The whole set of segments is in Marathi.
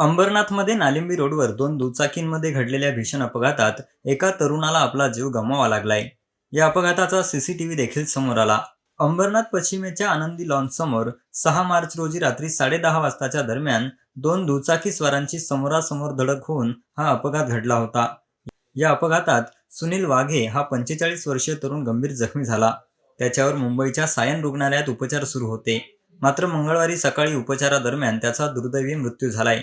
अंबरनाथमध्ये नालिंबी रोडवर दोन दुचाकींमध्ये घडलेल्या भीषण अपघातात एका तरुणाला आपला जीव गमवावा लागलाय. या अपघाताचा सीसीटीव्ही देखील समोर आला. अंबरनाथ पश्चिमेच्या आनंदी लॉन्च समोर सहा मार्च रोजी रात्री साडेदहा वाजताच्या दरम्यान दोन दुचाकी स्वारांची समोरासमोर धडक होऊन हा अपघात घडला होता. या अपघातात सुनील वाघे हा पंचेचाळीस वर्षीय तरुण गंभीर जखमी झाला. त्याच्यावर मुंबईच्या सायन रुग्णालयात उपचार सुरू होते. मात्र मंगळवारी सकाळी उपचारादरम्यान त्याचा दुर्दैवी मृत्यू झालाय.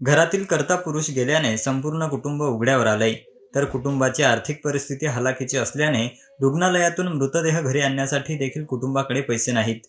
घरातील कर्ता पुरुष गेल्याने संपूर्ण कुटुंब उघड्यावर आलंय. तर कुटुंबाची आर्थिक परिस्थिती हलाखीची असल्याने रुग्णालयातून मृतदेह घरी आणण्यासाठी देखील कुटुंबाकडे पैसे नाहीत.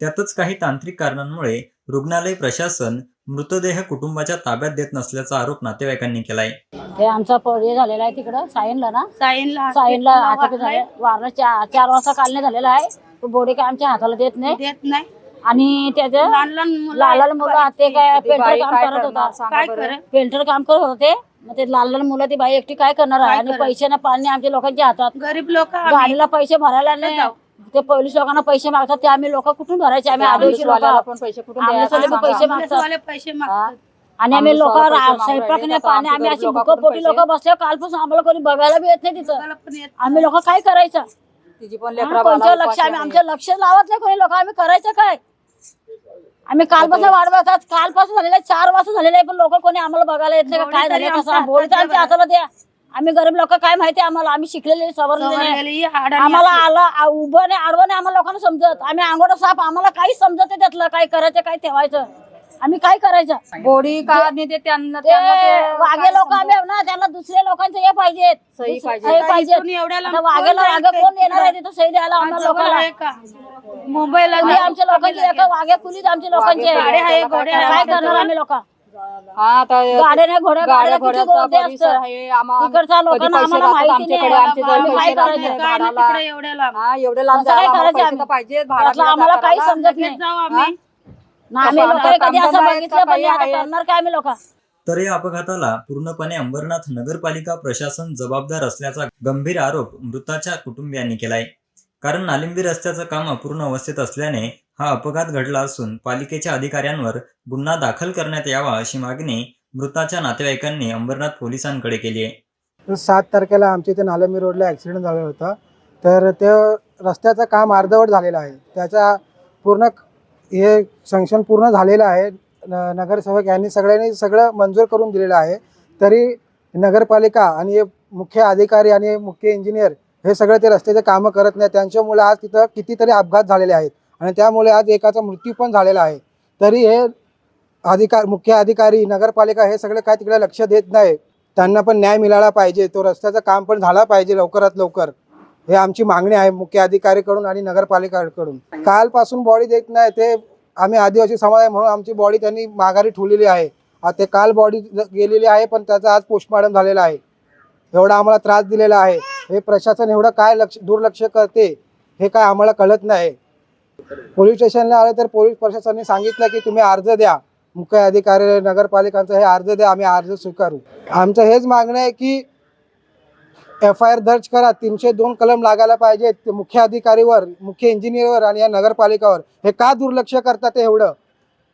त्यातच काही तांत्रिक कारणांमुळे रुग्णालय प्रशासन मृतदेह कुटुंबाच्या ताब्यात देत नसल्याचा आरोप नातेवाईकांनी केलाय. ते आमचा हे झालेला आहे तिकडं सायनला ना? साईनला सायनला झाले वारणा चार वाजता कालने झालेला आहे. तो बोडी काय आमच्या हाताला देत नाही? देत नाही. आणि त्याचं लहान लहान मुलं लाल आहेत मुलं ते काय पेंटर बाई काम काय करत होता? काय पेंटर काम करत होते. मग ते लाल लाल मुलं ती बाई एकटी काय करणार आहे? काय आणि करेल? पैसे ना पाणी आमच्या लोकांच्या हातात. गरीब लोक गाडीला पैसे भरायला नाही. जाऊ. ते पोलीस लोकांना पैसे मागतात ते आम्ही लोक कुठून भरायचे? आम्ही आदिवासी लोक पण पैसे कुठून आम्ही द्यायचे? सगळे सांगा. पैसे मागतात. पैसे मागतात. आणि आम्ही लोक आम्ही स्वतः पैसे मागून स्वयंपाक राहिले, नाही तर पाणी आम्ही अशी लोकांकडून भुकपोटी लोक पैसे- बसले कालपासून आम्हाला कोणी बघायला बी येत नाही तिथं. कोणाला पण येत आम्ही लोक काय करायचं? तिची पण लेकरं बाळाला लक्ष आम्ही उपाशी आमचं लक्ष लावत नाही कोणी लोक. आम्ही करायचं काय? आम्ही कालपासून वाट बघतात कालपासून झालेलं आहे चार वाजता झालेलं आहे पण लोक कोणी आम्हाला बघायला येत नाही का? काय तरी झालं आमच्या कसं बोलतं आमच्या हाताला द्या आम्ही गरीब लोक काय माहिती आम्हाला? आम्ही शिकलेले सवरलेले नाही. सवरलेली हाडांनी आम्हाला अशी. आलं आ- उभं नाही आडवं नाही आम्हाला लोकांना समजत. आम्ही अंगोडा साप आम्हाला काही समजत नाही त्यातलं काय करायचं काय ठेवायचं. आम्ही काय करायचं नाही. बोडी काढणे ते त्यांना ते त्यांना ते वागे लोक आम्ही आहो ना त्यांना दुसऱ्या लोकांचे हे पाहिजेत सही दुस- पाहिजे. सही आता पाहिजे इथून एवढ्या लांब आता वाघेला कोण जाईल कोण ते येणार आहे तिथं? सही द्यायला आम्हाला लोकांना आहे का मुंबईला कुली. आमच्या लोकांची एका वाघ्या कुलीच आमच्या लोकांचे गाड्या आहे, घोडे आहे काय आमच्या करणार. आम्ही लोक हा आता गाड्या नाही घोड्या गाड्या गाड्या किती घोड्याचा गोटे परिसर असतं आहे आम्हा- तिकडच्या कधी लोकांना पैसे आम्हाला राहतात माहिती आमच्याकडे नाही. आमचे जवळ आम्ही पैसे काय राहत करायचं? नाही काय नाही भाडाला. तिकडे एवढ्या लांब हा एवढे लांब कसं काय जायला आम्हाला करायचं पैसे आम्ही? तर पाहिजे त्यातलं आम्हाला काही समजत नाही जाऊ आम्ही ना आम्ही कसं लोक आमचं कधी असं कामधंदा आहे बघितलं का पण नाही. आता काही आहे? करणार काय आम्ही लोक तर या अपघाताला पूर्णपणे अंबरनाथ नगरपालिका प्रशासन जबाबदार असल्याचा गंभीर आरोप मृताच्या कुटुंबियांनी केलाय कारण नालिंबी रस्त्याचं काम अपूर्ण अवस्थेत असल्याने हा अपघात घडला असून पालिकेच्या अधिकाऱ्यांवर गुन्हा दाखल करण्यात यावा अशी मागणी मृताच्या नातेवाईकांनी अंबरनाथ पोलिसांकडे केली आहे तर सात तारखेला आमच्या इथे नालमी रोडला ॲक्सिडेंट झाला होता तर ते रस्त्याचं काम अर्धवट झालेलं आहे त्याचा पूर्ण हे सँक्शन पूर्ण झालेलं आहे. न नगरसेवक यांनी सगळ्यांनी सगळं मंजूर करून दिलेलं आहे. तरी नगरपालिका आणि हे मुख्य अधिकारी आणि मुख्य इंजिनियर हे सगळे ते रस्त्याचे कामं करत नाही त्यांच्यामुळे आज तिथं कितीतरी अपघात झालेले आहेत. आणि त्यामुळे आज एकाचा मृत्यू पण झालेला आहे. तरी हे अधिकार मुख्य अधिकारी नगरपालिका हे सगळे काय तिकडे लक्ष देत नाही. त्यांना पण न्याय मिळाला पाहिजे. तो रस्त्याचं काम पण झाला पाहिजे लवकरात लवकर. हे आमची मागणी आहे मुख्य अधिकारीकडून आणि नगरपालिकाकडून. कालपासून बॉडी देत नाही ते आम्ही आदिवासी समाज आहे म्हणून आमची बॉडी त्यांनी माघारी ठेवलेली आहे. ते काल बॉडी गेलेली आहे पण त्याचा आज पोस्टमार्टम झालेला आहे. एवढा आम्हाला त्रास दिलेला आहे. हे प्रशासन एवढं काय लक्ष दुर्लक्ष करते हे काय आम्हाला कळत नाही. पोलीस स्टेशनला आलं तर पोलीस प्रशासनाने सांगितलं की तुम्ही अर्ज द्या. मुख्य अधिकारी नगरपालिकांचा हे अर्ज द्या आम्ही अर्ज स्वीकारू. आमचं हेच मागणं आहे की एफ आय आर दर्ज करा. तीनशे दोन कलम लागायला पाहिजेत. ते मुख्य अधिकारीवर मुख्य इंजिनियरवर आणि या नगरपालिकावर. हे का दुर्लक्ष करतात ते एवढं?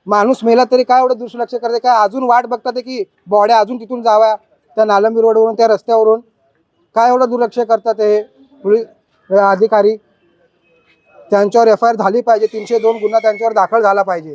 माणूस मेला तरी काय एवढं दुर्लक्ष करते? काय अजून वाट बघतात की बॉड्या अजून तिथून जाव्या? त्या नालंबी रोडवरून त्या रस्त्यावरून? काय एवढं दुर्लक्ष करतात हे पोलीस हे अधिकारी? त्यांच्यावर एफ आय आर झाली पाहिजे. तीनशे दोन गुन्हा त्यांच्यावर दाखल झाला पाहिजे.